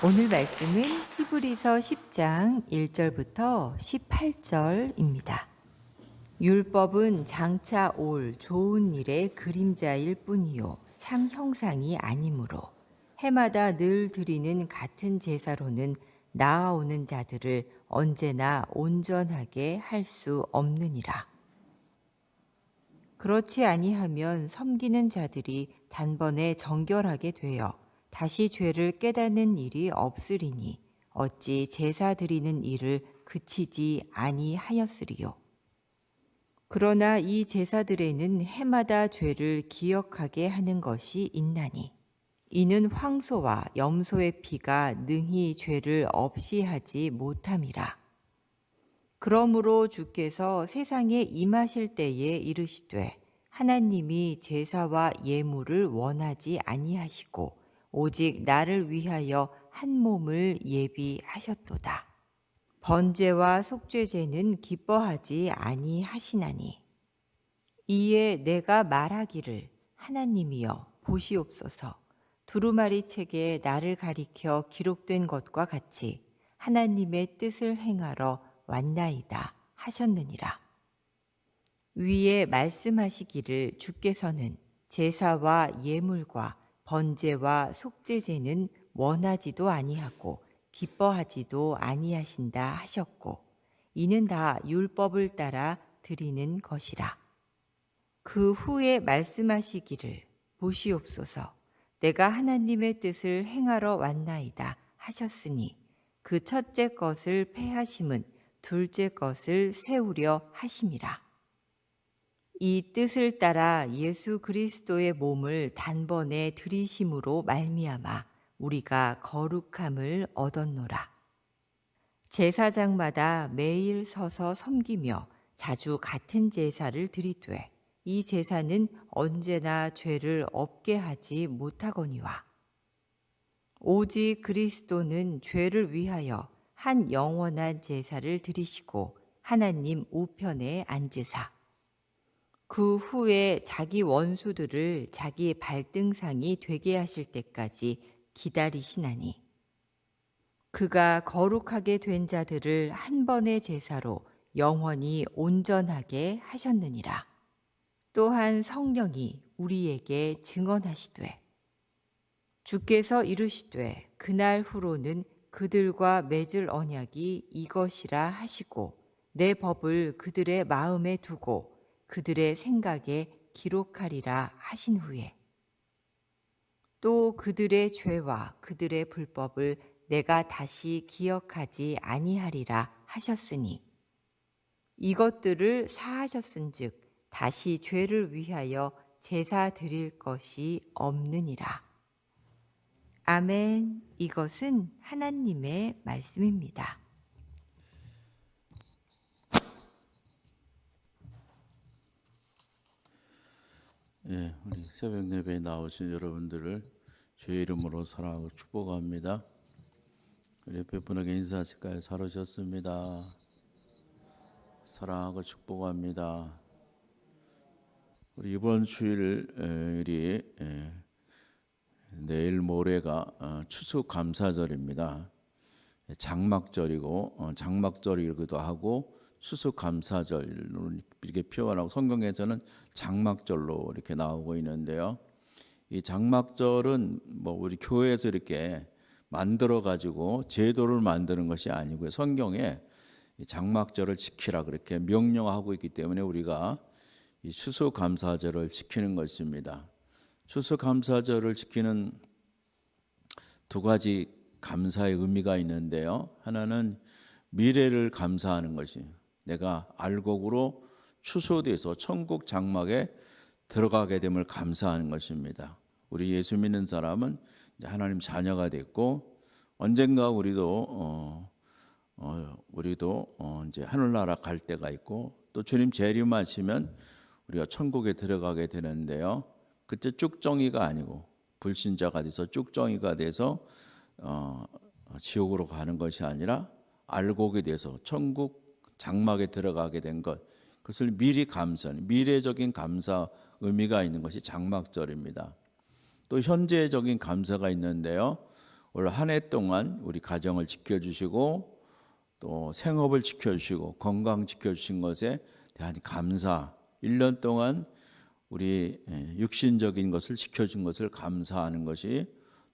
오늘 말씀은 히브리서 10장 1절부터 18절입니다. 율법은 장차 올 좋은 일의 그림자일 뿐이요 참 형상이 아니므로 해마다 늘 드리는 같은 제사로는 나아오는 자들을 언제나 온전하게 할 수 없느니라. 그렇지 아니하면 섬기는 자들이 단번에 정결하게 되어 다시 죄를 깨닫는 일이 없으리니 어찌 제사 드리는 일을 그치지 아니하였으리요. 그러나 이 제사들에는 해마다 죄를 기억하게 하는 것이 있나니 이는 황소와 염소의 피가 능히 죄를 없이 하지 못함이라. 그러므로 주께서 세상에 임하실 때에 이르시되 하나님이 제사와 예물을 원하지 아니하시고 오직 나를 위하여 한 몸을 예비하셨도다. 번제와 속죄제는 기뻐하지 아니하시나니 이에 내가 말하기를 하나님이여 보시옵소서 두루마리 책에 나를 가리켜 기록된 것과 같이 하나님의 뜻을 행하러 왔나이다 하셨느니라. 위에 말씀하시기를 주께서는 제사와 예물과 번제와 속죄제는 원하지도 아니하고 기뻐하지도 아니하신다 하셨고 이는 다 율법을 따라 드리는 것이라. 그 후에 말씀하시기를 보시옵소서 내가 하나님의 뜻을 행하러 왔나이다 하셨으니 그 첫째 것을 패하심은 둘째 것을 세우려 하심이라. 이 뜻을 따라 예수 그리스도의 몸을 단번에 들이심으로 말미암아 우리가 거룩함을 얻었노라. 제사장마다 매일 서서 섬기며 자주 같은 제사를 드리되 이 제사는 언제나 죄를 없게 하지 못하거니와 오직 그리스도는 죄를 위하여 한 영원한 제사를 드리시고 하나님 우편에 앉으사 그 후에 자기 원수들을 자기 발등상이 되게 하실 때까지 기다리시나니 그가 거룩하게 된 자들을 한 번의 제사로 영원히 온전하게 하셨느니라. 또한 성령이 우리에게 증언하시되 주께서 이르시되 그날 후로는 그들과 맺을 언약이 이것이라 하시고 내 법을 그들의 마음에 두고 그들의 생각에 기록하리라 하신 후에 또 그들의 죄와 그들의 불법을 내가 다시 기억하지 아니하리라 하셨으니 이것들을 사하셨은즉 다시 죄를 위하여 제사 드릴 것이 없느니라. 아멘. 이것은 하나님의 말씀입니다. 예, 우리 새벽 예배에 나오신 여러분들을 주의 이름으로 사랑하고 축복합니다. 우리 옆에 분에게 인사하실까요? 잘 오셨습니다. 사랑하고 축복합니다. 우리 이번 주일이 예, 내일 모레가 어, 추수감사절입니다. 장막절이고 어, 장막절이기도 하고 추수감사절로 이렇게 표현하고 성경에서는 장막절로 이렇게 나오고 있는데요. 이 장막절은 뭐 우리 교회에서 이렇게 만들어 가지고 제도를 만드는 것이 아니고요. 성경에 이 장막절을 지키라 그렇게 명령하고 있기 때문에 우리가 이 추수감사절을 지키는 것입니다. 추수감사절을 지키는 두 가지 감사의 의미가 있는데요. 하나는 미래를 감사하는 것이 내가 알곡으로 추수돼서 천국 장막에 들어가게 됨을 감사하는 것입니다. 우리 예수 믿는 사람은 하나님 자녀가 됐고 언젠가 우리도 어, 어, 우리도 어, 이제 하늘나라 갈 때가 있고 또 주님 재림하시면 우리가 천국에 들어가게 되는데요. 그때 쭉정이가 아니고 불신자가 돼서 쭉정이가 돼서 어, 지옥으로 가는 것이 아니라 알곡이 돼서 천국 장막에 들어가게 된 것. 그것을 미리 감사, 미래적인 감사 의미가 있는 것이 장막절입니다. 또 현재적인 감사가 있는데요. 올 한 해 동안 우리 가정을 지켜주시고 또 생업을 지켜주시고 건강 지켜주신 것에 대한 감사 1년 동안 우리 예, 육신적인 것을 지켜준 것을 감사하는 것이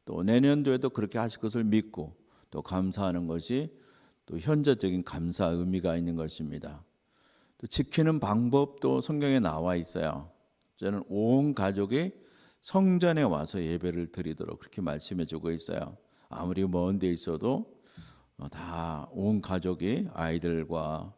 또 내년도에도 그렇게 하실 것을 믿고 또 감사하는 것이 또 현저적인 감사 의미가 있는 것입니다. 또 지키는 방법도 성경에 나와 있어요. 저는 온 가족이 성전에 와서 예배를 드리도록 그렇게 말씀해 주고 있어요. 아무리 먼 데 있어도 어, 다온 가족이 아이들과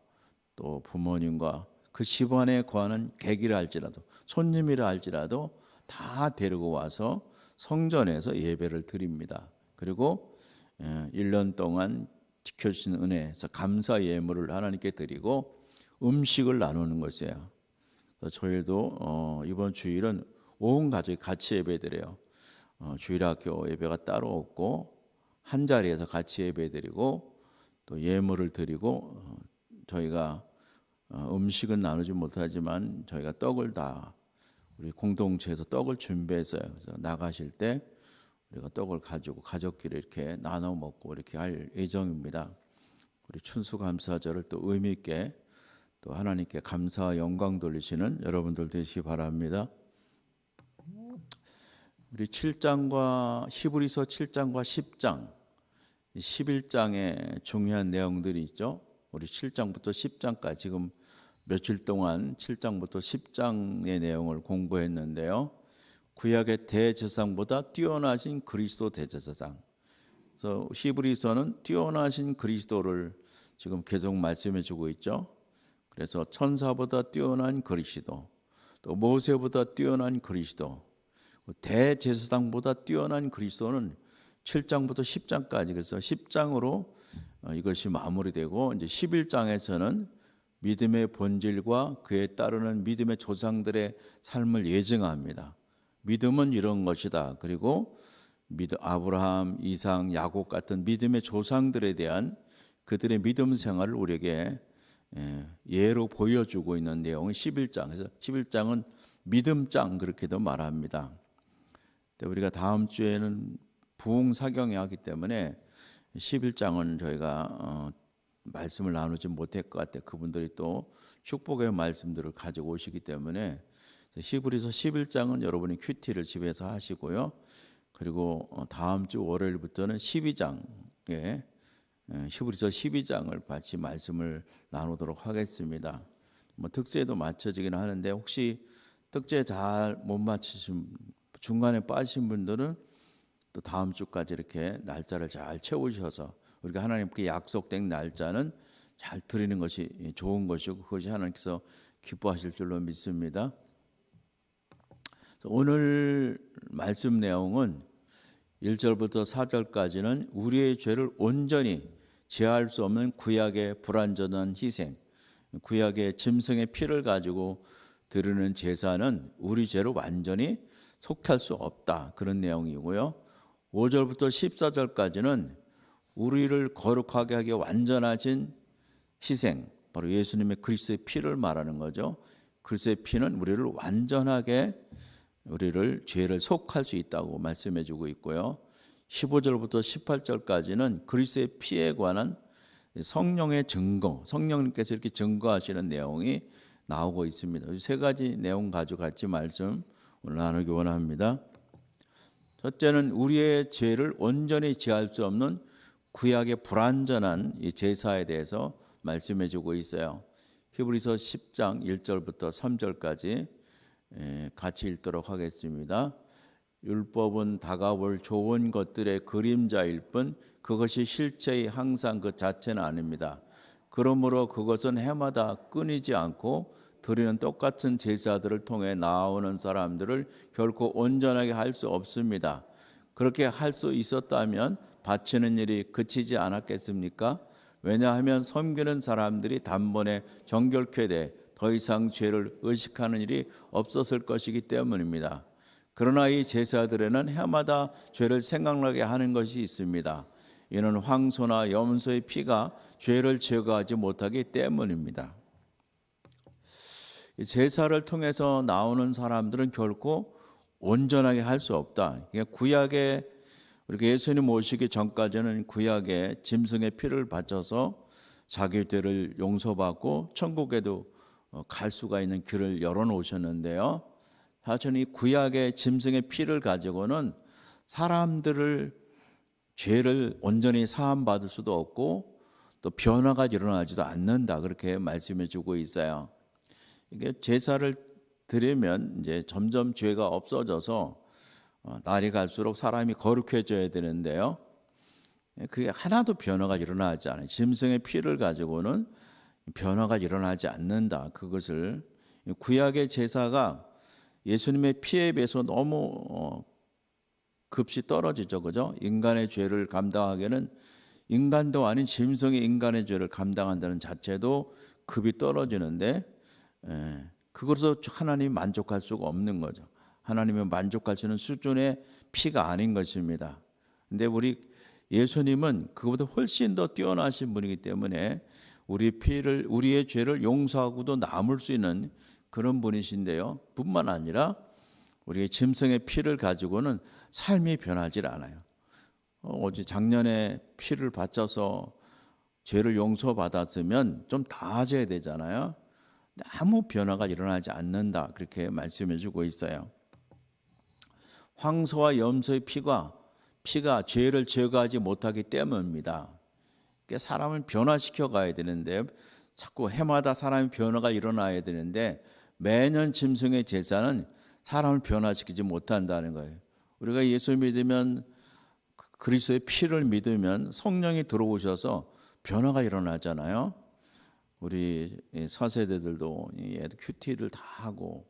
또 부모님과 그 집안에 거하는 객이라 할지라도 손님이라 할지라도 다 데리고 와서 성전에서 예배를 드립니다. 그리고 1년 동안 지켜주신 은혜에서 감사 예물을 하나님께 드리고 음식을 나누는 것이에요. 저희도 어, 이번 주일은 온 가족이 같이 예배드려요. 어, 주일학교 예배가 따로 없고 한 자리에서 같이 예배드리고 또 예물을 드리고 어, 저희가 어, 음식은 나누지 못하지만 저희가 떡을 다 우리 공동체에서 떡을 준비했어요. 그래서 나가실 때 우리가 떡을 가지고 가족끼리 이렇게 나눠 먹고 이렇게 할 예정입니다. 우리 춘수감사절을 또 의미 있게 또 하나님께 감사와 영광 돌리시는 여러분들 되시기 바랍니다. 우리 7장과 히브리서 7장과 10장 11장에 중요한 내용들이 있죠. 우리 7장부터 10장까지 지금 며칠 동안 7장부터 10장의 내용을 공부했는데요. 구약의 대제사장보다 뛰어나신 그리스도 대제사장. 그래서 히브리서는 뛰어나신 그리스도를 지금 계속 말씀해 주고 있죠. 그래서 천사보다 뛰어난 그리스도, 또 모세보다 뛰어난 그리스도, 대제사장보다 뛰어난 그리스도는 7장부터 10장까지 그래서 10장으로 어, 이것이 마무리되고 이제 11장에서는 믿음의 본질과 그에 따르는 믿음의 조상들의 삶을 예증합니다. 믿음은 이런 것이다. 그리고 믿 아브라함, 이상, 야곱 같은 믿음의 조상들에 대한 그들의 믿음 생활을 우리에게 예, 예로 보여주고 있는 내용이 11장에서 11장은 믿음장 그렇게도 말합니다. 우리가 다음 주에는 부흥 사경이 하기 때문에 11장은 저희가 어, 말씀을 나누지 못할 것 같아요. 그분들이 또 축복의 말씀들을 가지고 오시기 때문에 히브리서 11장은 여러분이 큐티를 집에서 하시고요. 그리고 어, 다음 주 월요일부터는 12장에 히브리서 12장을 같이 말씀을 나누도록 하겠습니다. 뭐 특세도 맞춰지긴 하는데 혹시 특제 잘 못 맞추신 중간에 빠진 분들은 또 다음 주까지 이렇게 날짜를 잘 채우셔서 우리가 하나님께 약속된 날짜는 잘 드리는 것이 좋은 것이고 그것이 하나님께서 기뻐하실 줄로 믿습니다. 오늘 말씀 내용은 1절부터 4절까지는 우리의 죄를 온전히 제할 수 없는 구약의 불완전한 희생, 구약의 짐승의 피를 가지고 드리는 제사는 우리 죄로 완전히 속할 수 없다. 그런 내용이고요. 5절부터 14절까지는 우리를 거룩하게 하기 완전하신 희생, 바로 예수님의 그리스도의 피를 말하는 거죠. 그리스도의 피는 우리를 완전하게 우리를 죄를 속할 수 있다고 말씀해 주고 있고요. 15절부터 18절까지는 그리스도의 피에 관한 성령의 증거, 성령님께서 이렇게 증거하시는 내용이 나오고 있습니다. 세 가지 내용 같이 말씀 오늘 나누기 원합니다. 첫째는 우리의 죄를 온전히 지할 수 없는 구약의 불완전한 이 제사에 대해서 말씀해 주고 있어요. 히브리서 10장 1절부터 3절까지 같이 읽도록 하겠습니다. 율법은 다가올 좋은 것들의 그림자일 뿐 그것이 실체의 항상 그 자체는 아닙니다. 그러므로 그것은 해마다 끊이지 않고 드리는 똑같은 제사들을 통해 나오는 사람들을 결코 온전하게 할 수 없습니다. 그렇게 할 수 있었다면 바치는 일이 그치지 않았겠습니까? 왜냐하면 섬기는 사람들이 단번에 정결케 돼 더 이상 죄를 의식하는 일이 없었을 것이기 때문입니다. 그러나 이 제사들에는 해마다 죄를 생각나게 하는 것이 있습니다. 이는 황소나 염소의 피가 죄를 제거하지 못하기 때문입니다. 제사를 통해서 나오는 사람들은 결코 온전하게 할 수 없다. 구약의 우리가 예수님 오시기 전까지는 구약의 짐승의 피를 바쳐서 자기 죄를 용서받고 천국에도 어, 갈 수가 있는 길을 열어 놓으셨는데요. 사실 이 구약의 짐승의 피를 가지고는 사람들을 죄를 온전히 사함 받을 수도 없고 또 변화가 일어나지도 않는다 그렇게 말씀해 주고 있어요. 이게 제사를 드리면 이제 점점 죄가 없어져서 어, 날이 갈수록 사람이 거룩해져야 되는데요. 그게 하나도 변화가 일어나지 않아요. 짐승의 피를 가지고는 변화가 일어나지 않는다. 그것을 구약의 제사가 예수님의 피에 비해서 너무 어, 급시 떨어지죠. 그죠? 인간의 죄를 감당하기에는 인간도 아닌 짐승이 인간의 죄를 감당한다는 자체도 급이 떨어지는데 예, 그것으로 하나님 만족할 수가 없는 거죠. 하나님은 만족할 수 있는 수준의 피가 아닌 것입니다. 근데 우리 예수님은 그보다 훨씬 더 뛰어나신 분이기 때문에 우리 피를 우리의 죄를 용서하고도 남을 수 있는 그런 분이신데요. 뿐만 아니라 우리의 짐승의 피를 가지고는 삶이 변하지 않아요. 어, 오직 작년에 피를 바쳐서 죄를 용서받았으면 좀 나아져야 되잖아요. 아무 변화가 일어나지 않는다. 그렇게 말씀해 주고 있어요. 황소와 염소의 피가 피가 죄를 제거하지 못하기 때문입니다. 사람을 변화시켜 가야 되는데 자꾸 해마다 사람의 변화가 일어나야 되는데 매년 짐승의 제사는 사람을 변화시키지 못한다는 거예요. 우리가 예수 믿으면 그리스도의 피를 믿으면 성령이 들어오셔서 변화가 일어나잖아요. 우리 사세대들도 큐티를 다 하고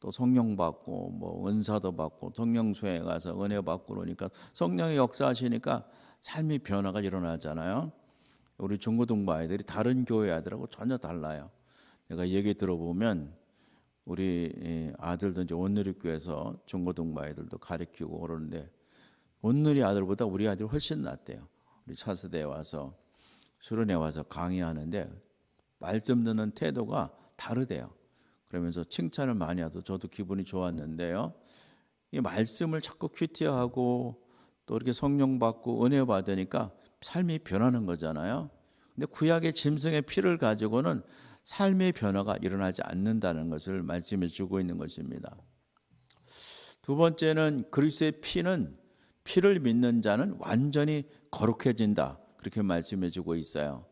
또 성령 받고 뭐 은사도 받고 성령수에 가서 은혜 받고 그러니까 성령의 역사하시니까 삶이 변화가 일어나잖아요. 우리 중고등부 아이들이 다른 교회 아이들하고 전혀 달라요. 내가 얘기 들어보면 우리 아들도 이제 온누리교에서 중고등부 아이들도 가르치고 그러는데 온누리 아들보다 우리 아들이 훨씬 낫대요. 우리 차세대에 와서 수련회 와서 강의하는데 말씀 듣는 태도가 다르대요. 그러면서 칭찬을 많이 하도 저도 기분이 좋았는데요. 이 말씀을 자꾸 큐티하고 또 이렇게 성령 받고 은혜 받으니까 삶이 변하는 거잖아요. 근데 구약의 짐승의 피를 가지고는 삶의 변화가 일어나지 않는다는 것을 말씀해 주고 있는 것입니다. 두 번째는 그리스도의 피는 피를 믿는 자는 완전히 거룩해진다. 그렇게 말씀해 주고 있어요.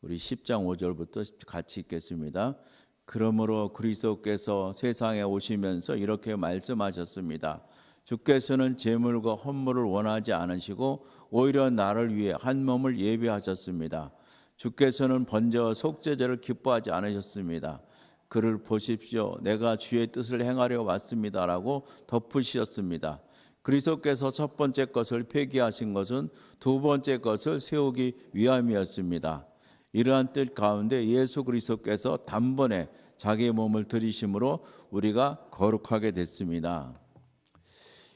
우리 10장 5절부터 같이 읽겠습니다. 그러므로 그리스도께서 세상에 오시면서 이렇게 말씀하셨습니다. 주께서는 제물과 헌물을 원하지 않으시고 오히려 나를 위해 한 몸을 예비하셨습니다. 주께서는 번제와 속죄제를 기뻐하지 않으셨습니다. 그를 보십시오. 내가 주의 뜻을 행하려 왔습니다라고 덧붙이셨습니다. 그리스도께서 첫 번째 것을 폐기하신 것은 두 번째 것을 세우기 위함이었습니다. 이러한 뜻 가운데 예수 그리스도께서 단번에 자기의 몸을 들이심으로 우리가 거룩하게 됐습니다.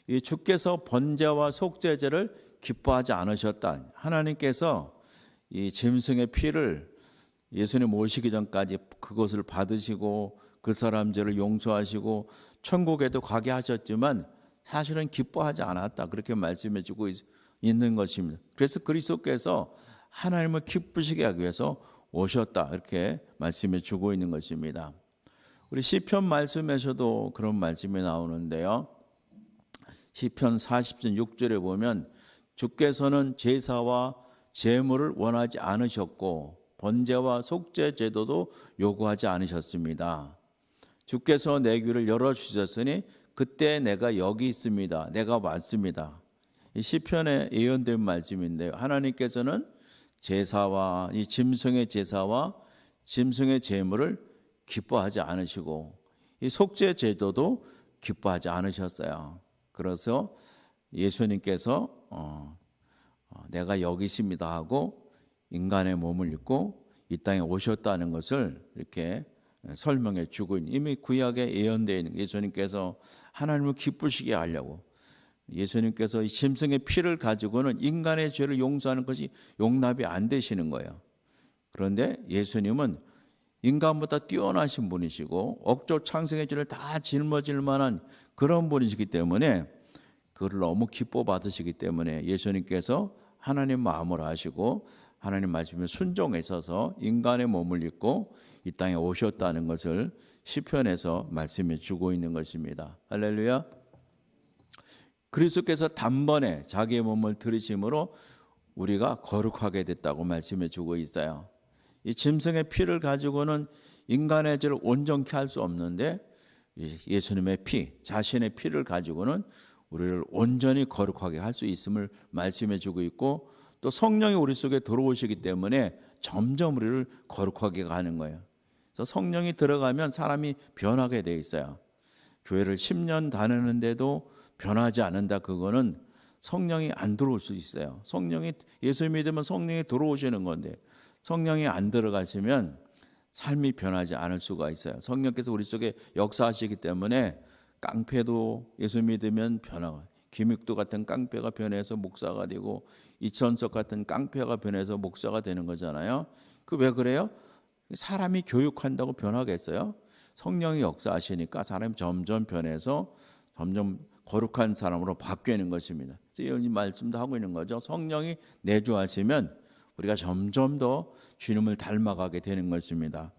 이 주께서 번제와 속죄제를 기뻐하지 않으셨다. 하나님께서 이 짐승의 피를 예수님 오시기 전까지 그것을 받으시고 그 사람 죄를 용서하시고 천국에도 가게 하셨지만 사실은 기뻐하지 않았다. 그렇게 말씀해 주고 있는 것입니다. 그래서 그리스도께서 하나님을 기쁘시게 하기 위해서 오셨다. 이렇게 말씀해 주고 있는 것입니다. 우리 시편 말씀에서도 그런 말씀이 나오는데요. 시편 40편 6절에 보면 주께서는 제사와 제물을 원하지 않으셨고 번제와 속죄 제도도 요구하지 않으셨습니다. 주께서 내 귀를 열어 주셨으니 그때 내가 여기 있습니다. 내가 왔습니다. 이 시편에 예언된 말씀인데요. 하나님께서는 제사와 이 짐승의 제사와 짐승의 제물을 기뻐하지 않으시고 이 속죄 제도도 기뻐하지 않으셨어요. 그래서 예수님께서 어, 어, 내가 여기 있습니다 하고 인간의 몸을 입고 이 땅에 오셨다는 것을 이렇게 설명해 주고 이미 구약에 예언되어 있는 예수님께서 하나님을 기쁘시게 하려고 예수님께서 이 짐승의 피를 가지고는 인간의 죄를 용서하는 것이 용납이 안 되시는 거예요. 그런데 예수님은 인간보다 뛰어나신 분이시고 억조 창생의 죄를 다 짊어질 만한 그런 분이시기 때문에 그걸 너무 기뻐 받으시기 때문에 예수님께서 하나님 마음을 아시고 하나님 말씀에 순종에 있어서 인간의 몸을 입고 이 땅에 오셨다는 것을 시편에서 말씀해 주고 있는 것입니다. 할렐루야. 그리스도께서 단번에 자기의 몸을 들이심으로 우리가 거룩하게 됐다고 말씀해 주고 있어요. 이 짐승의 피를 가지고는 인간의 죄를 온전케 할 수 없는데 예수님의 피, 자신의 피를 가지고는 우리를 온전히 거룩하게 할 수 있음을 말씀해 주고 있고 또 성령이 우리 속에 들어오시기 때문에 점점 우리를 거룩하게 가는 거예요. 그래서 성령이 들어가면 사람이 변하게 돼 있어요. 교회를 10년 다니는데도 변하지 않는다 그거는 성령이 안 들어올 수 있어요. 성령이 예수 믿으면 성령이 들어오시는 건데 성령이 안 들어가시면 삶이 변하지 않을 수가 있어요. 성령께서 우리 속에 역사하시기 때문에 깡패도 예수 믿으면 변화가 김육도 같은 깡패가 변해서 목사가 되고 이천석 같은 깡패가 변해서 목사가 되는 거잖아요. 그 왜 그래요? 사람이 교육한다고 변하겠어요? 성령이 역사하시니까 사람이 점점 변해서 점점 거룩한 사람으로 바뀌는 것입니다. 그래서 이 말씀도 하고 있는 거죠. 성령이 내주하시면 우리가 점점 더 주님을 닮아가게 되는 것입니다.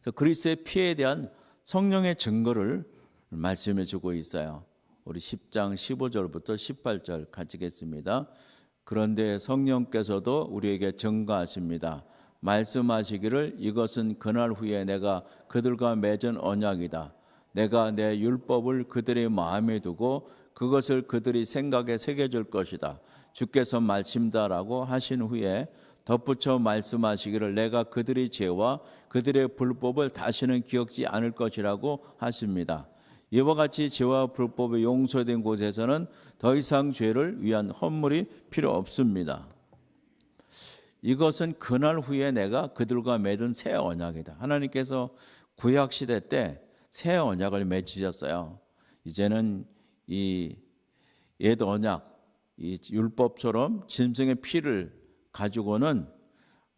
그래서 그리스의 피에 대한 성령의 증거를 말씀해 주고 있어요. 우리 10장 15절부터 18절 같이 겠습니다. 그런데 성령께서도 우리에게 증거하십니다. 말씀하시기를 이것은 그날 후에 내가 그들과 맺은 언약이다. 내가 내 율법을 그들의 마음에 두고 그것을 그들이 생각에 새겨줄 것이다. 주께서 말씀다라고 하신 후에 덧붙여 말씀하시기를 내가 그들의 죄와 그들의 불법을 다시는 기억지 않을 것이라고 하십니다. 이와 같이 죄와 불법이 용서된 곳에서는 더 이상 죄를 위한 헌물이 필요 없습니다. 이것은 그날 후에 내가 그들과 맺은 새 언약이다. 하나님께서 구약 시대 때 새 언약을 맺으셨어요. 이제는 이 옛 언약, 이 율법처럼 짐승의 피를 가지고는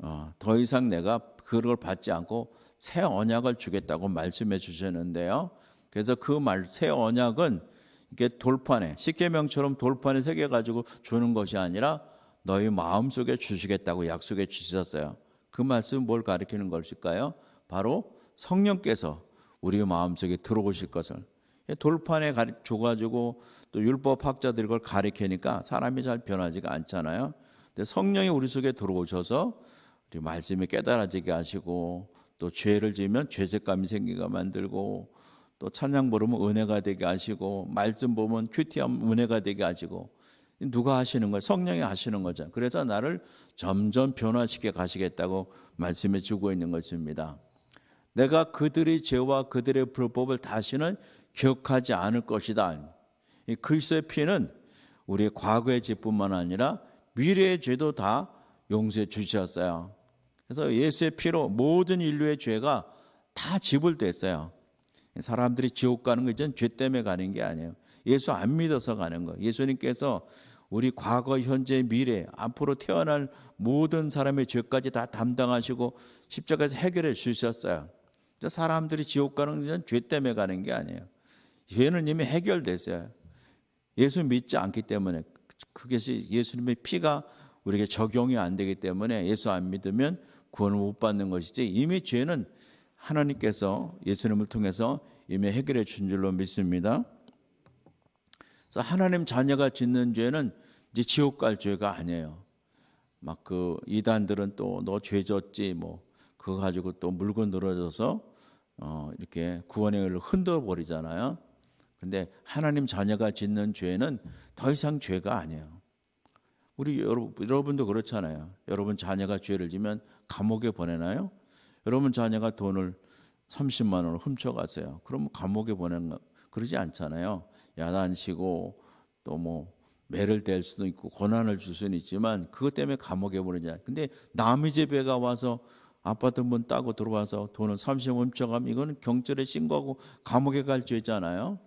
어, 더 이상 내가 그걸 받지 않고 새 언약을 주겠다고 말씀해 주셨는데요. 그래서 그 말 새 언약은 이게 돌판에 십계명처럼 돌판에 새겨 가지고 주는 것이 아니라 너희 마음 속에 주시겠다고 약속해 주셨어요. 그 말씀 뭘 가리키는 것일까요? 바로 성령께서 우리 마음 속에 들어오실 것을 돌판에 줘가지고 또 율법 학자들이 그걸 가리키니까 사람이 잘 변하지가 않잖아요. 근데 성령이 우리 속에 들어오셔서 우리 말씀이 깨달아지게 하시고 또 죄를 지으면 죄책감이 생기게 만들고 또 찬양 부르면 은혜가 되게 하시고 말씀 보면 큐티함 은혜가 되게 하시고 누가 하시는 거예요? 성령이 하시는 거죠. 그래서 나를 점점 변화시켜 가시겠다고 말씀해 주고 있는 것입니다. 내가 그들의 죄와 그들의 불법을 다시는 기억하지 않을 것이다. 이 그리스도의 피는 우리의 과거의 죄뿐만 아니라 미래의 죄도 다 용서해 주셨어요. 그래서 예수의 피로 모든 인류의 죄가 다 지불됐어요. 사람들이 지옥 가는 거 이젠 죄 때문에 가는 게 아니에요. 예수 안 믿어서 가는 거예요. 예수님께서 우리 과거, 현재, 미래, 앞으로 태어날 모든 사람의 죄까지 다 담당하시고 십자가에서 해결해 주셨어요. 사람들이 지옥 가는 것은 죄 때문에 가는 게 아니에요. 죄는 이미 해결됐어요. 예수 믿지 않기 때문에 그것이 예수님의 피가 우리에게 적용이 안 되기 때문에 예수 안 믿으면 구원을 못 받는 것이지 이미 죄는 하나님께서 예수님을 통해서 이미 해결해 준 줄로 믿습니다. 그래서 하나님 자녀가 짓는 죄는 이제 지옥 갈 죄가 아니에요. 막 그 이단들은 또 너 죄 졌지 뭐 그거 가지고 또 물건 늘어져서 어 이렇게 구원의 의를 흔들어 버리잖아요. 근데 하나님 자녀가 짓는 죄는 더 이상 죄가 아니에요. 우리 여러분도 그렇잖아요. 여러분 자녀가 죄를 지면 감옥에 보내나요? 여러분 자녀가 돈을 30만 원을 훔쳐갔어요. 그러면 감옥에 보내는 거 그러지 않잖아요. 야단치고 또 뭐 매를 댈 수도 있고 고난을 줄 수는 있지만 그것 때문에 감옥에 보내잖아요. 근데 남의 집에 가 와서 아파트 문 따고 들어와서 돈을 30만 원 훔쳐가면 이거는 경찰에 신고하고 감옥에 갈 죄잖아요.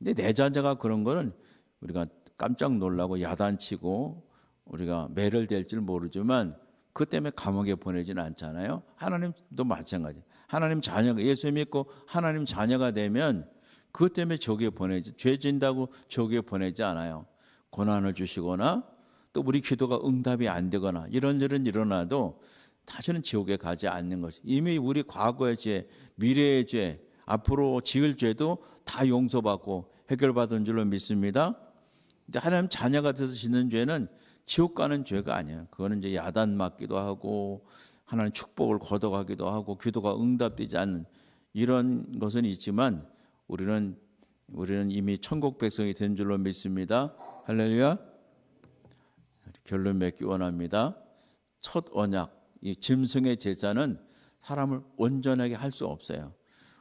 근데 내 자녀가 그런 거는 우리가 깜짝 놀라고 야단치고 우리가 매를 댈 줄 모르지만 그 때문에 감옥에 보내지는 않잖아요. 하나님도 마찬가지. 하나님 자녀가 예수 믿고 하나님 자녀가 되면 그것 때문에 저기에 보내지 죄 진다고 저기에 보내지 않아요. 고난을 주시거나 또 우리 기도가 응답이 안 되거나 이런 일은 일어나도 다시는 지옥에 가지 않는 것이 이미 우리 과거의 죄, 미래의 죄, 앞으로 지을 죄도 다 용서받고 해결받은 줄로 믿습니다. 이제 하나님 자녀가 돼서 짓는 죄는 지옥 가는 죄가 아니에요. 그거는 이제 야단 맞기도 하고 하나님 축복을 거둬가기도 하고 기도가 응답되지 않는 이런 것은 있지만 우리는 우리는 이미 천국 백성이 된 줄로 믿습니다. 할렐루야. 결론 맺기 원합니다. 첫 언약, 이 짐승의 제사는 사람을 온전하게 할 수 없어요.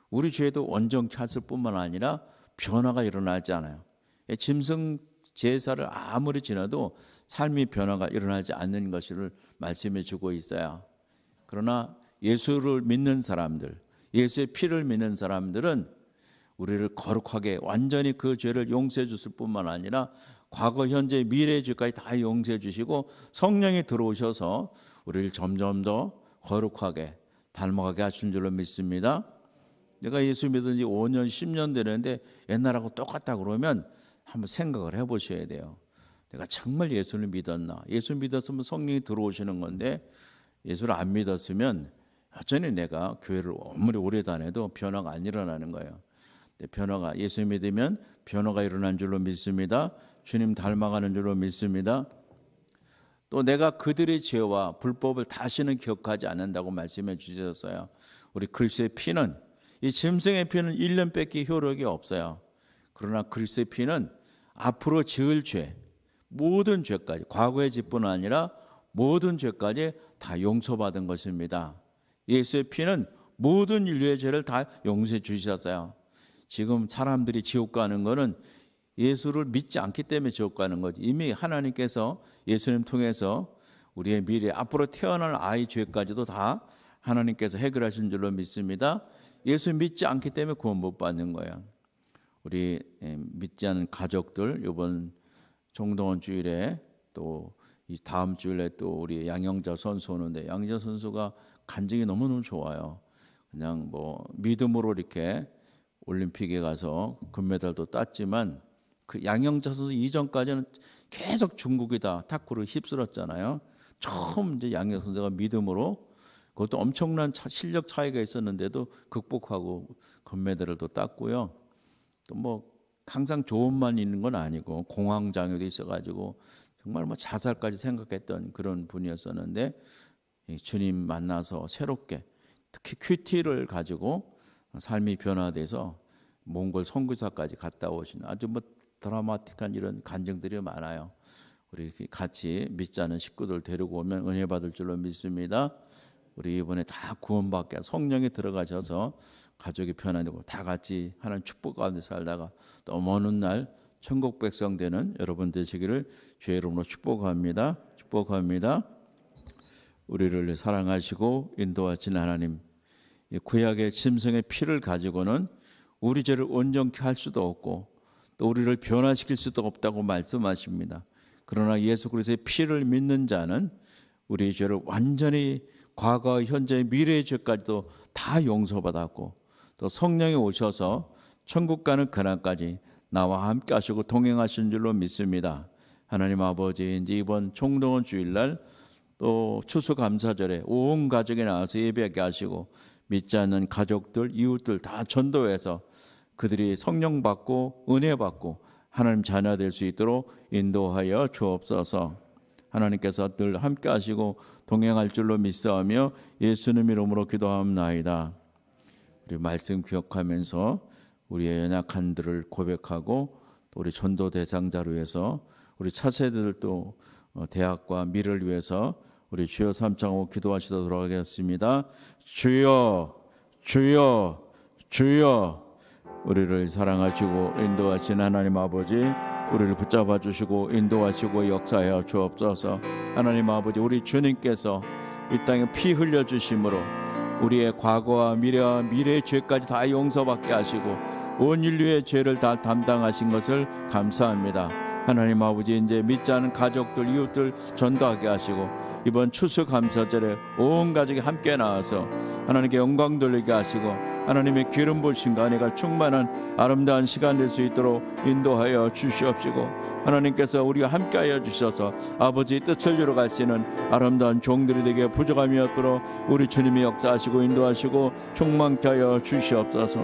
우리 죄도 온전케 하실 뿐만 아니라 변화가 일어나지 않아요. 이 짐승 제사를 아무리 지나도 삶의 변화가 일어나지 않는 것을 말씀해 주고 있어요. 그러나 예수를 믿는 사람들, 예수의 피를 믿는 사람들은 우리를 거룩하게 완전히 그 죄를 용서해 주실 뿐만 아니라 과거, 현재, 미래의 죄까지 다 용서해 주시고 성령이 들어오셔서 우리를 점점 더 거룩하게 닮아가게 하신 줄로 믿습니다. 내가 예수 믿은 지 5년, 10년 되는데 옛날하고 똑같다 그러면 한번 생각을 해 보셔야 돼요. 내가 정말 예수를 믿었나? 예수 믿었으면 성령이 들어오시는 건데 예수를 안 믿었으면 여전히 내가 교회를 아무리 오래 다녀도 변화가 안 일어나는 거예요. 변화가 예수 믿으면 변화가 일어난 줄로 믿습니다. 주님 닮아가는 줄로 믿습니다. 또 내가 그들의 죄와 불법을 다시는 기억하지 않는다고 말씀해 주셨어요. 우리 그리스도의 피는 이 짐승의 피는 1년 뺏기 효력이 없어요. 그러나 그리스도의 피는 앞으로 지을 죄, 모든 죄까지 과거의 죄뿐 아니라 모든 죄까지 다 용서받은 것입니다. 예수의 피는 모든 인류의 죄를 다 용서해 주셨어요. 지금 사람들이 지옥 가는 거는 예수를 믿지 않기 때문에 지옥 가는 거지. 이미 하나님께서 예수님 통해서 우리의 미래 앞으로 태어날 아이 죄까지도 다 하나님께서 해결하신 줄로 믿습니다. 예수 믿지 않기 때문에 구원 못 받는 거예요. 우리 예, 믿지 않는 가족들 이번 종동원 주일에 또이 다음 주일에 또 우리 양영자 선수 오는데 양영자 선수가 간증이 너무너무 좋아요. 그냥 뭐 믿음으로 이렇게 올림픽에 가서 금메달도 땄지만 그 양영자 선수 이전까지는 계속 중국이다 탁구를 휩쓸었잖아요. 처음 이제 양영자 선수가 믿음으로 그것도 엄청난 차- 실력 차이가 있었는데도 극복하고 금메달을 또 땄고요. 또 뭐 항상 좋은만 있는 건 아니고 공황 장애도 있어가지고 정말 뭐 자살까지 생각했던 그런 분이었었는데 이 주님 만나서 새롭게 특히 큐티를 가지고 삶이 변화돼서 몽골 선교사까지 갔다 오신 아주 뭐 드라마틱한 이런 간증들이 많아요. 우리 같이 않은 식구들 데리고 오면 은혜 받을 줄로 믿습니다. 우리 이번에 다 구원받게 성령이 들어가셔서 가족이 편안되고 다 같이 하나님 축복 가운데 살다가 또먼날 천국 백성 되는 여러분 되시기를 주의 이름으로 축복합니다. 축복합니다. 우리를 사랑하시고 인도하신 하나님, 이 구약의 짐승의 피를 가지고는 우리 죄를 온전케 할 수도 없고 또 우리를 변화시킬 수도 없다고 말씀하십니다. 그러나 예수 그리스도의 피를 믿는 자는 우리의 죄를 완전히 과거, 현재, 미래의 죄까지도 다 용서받았고 또 성령이 오셔서 천국 가는 그날까지 나와 함께 하시고 동행하신 줄로 믿습니다. 하나님 아버지 이제 이번 총동원 주일날 또 추수감사절에 온 가족이 나와서 예배하게 하시고 믿지 않는 가족들, 이웃들 다 전도해서 그들이 성령 받고 은혜 받고 하나님 자녀 될 수 있도록 인도하여 주옵소서. 하나님께서 늘 함께 하시고 동행할 줄로 믿사오며 예수님 이름으로 기도합나이다. 우리 말씀 기억하면서 우리의 연약한 들을 고백하고 또 우리 전도 대상자로 해서 우리 차세대들도 어, 대학과 미래를 위해서 우리 주여 삼창하고 기도하시도록 하겠습니다. 주여, 주여, 주여. 우리를 사랑하시고 인도하신 하나님 아버지 우리를 붙잡아 주시고 인도하시고 역사하여 주옵소서. 하나님 아버지 우리 주님께서 이 땅에 피 흘려 주심으로 우리의 과거와 미래와 미래의 죄까지 다 용서받게 하시고 온 인류의 죄를 다 담당하신 것을 감사합니다. 하나님 아버지 이제 믿지 않은 가족들 이웃들 전도하게 하시고 이번 추수 감사절에 온 가족이 함께 나와서 하나님께 영광 돌리게 하시고 하나님의 기름 부으신가 은혜가 충만한 아름다운 시간 될 수 있도록 인도하여 주시옵시고 하나님께서 우리와 함께하여 주셔서 아버지 뜻을 이루어 갈수 있는 아름다운 종들이 되게 부족함이 없도록 우리 주님이 역사하시고 인도하시고 충만케 하여 주시옵소서.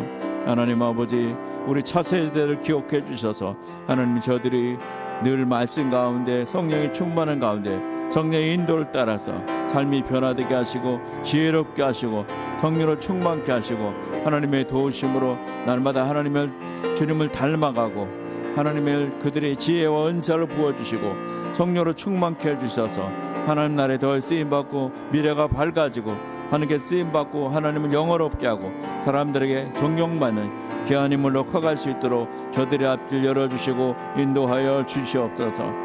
하나님 아버지 우리 차세대를 기억해 주셔서 하나님 저들이 늘 말씀 가운데 성령이 충만한 가운데 성령의 인도를 따라서 삶이 변화되게 하시고 지혜롭게 하시고 성령으로 충만케 하시고 하나님의 도우심으로 날마다 하나님을 주님을 닮아가고 하나님의 그들의 지혜와 은사를 부어주시고 성령으로 충만케 해주셔서 하나님 나라에 더 쓰임받고 미래가 밝아지고 하나님께 쓰임받고 하나님을 영어롭게 하고 사람들에게 존경받는 귀한 인물로 커갈 수 있도록 저들의 앞길 열어주시고 인도하여 주시옵소서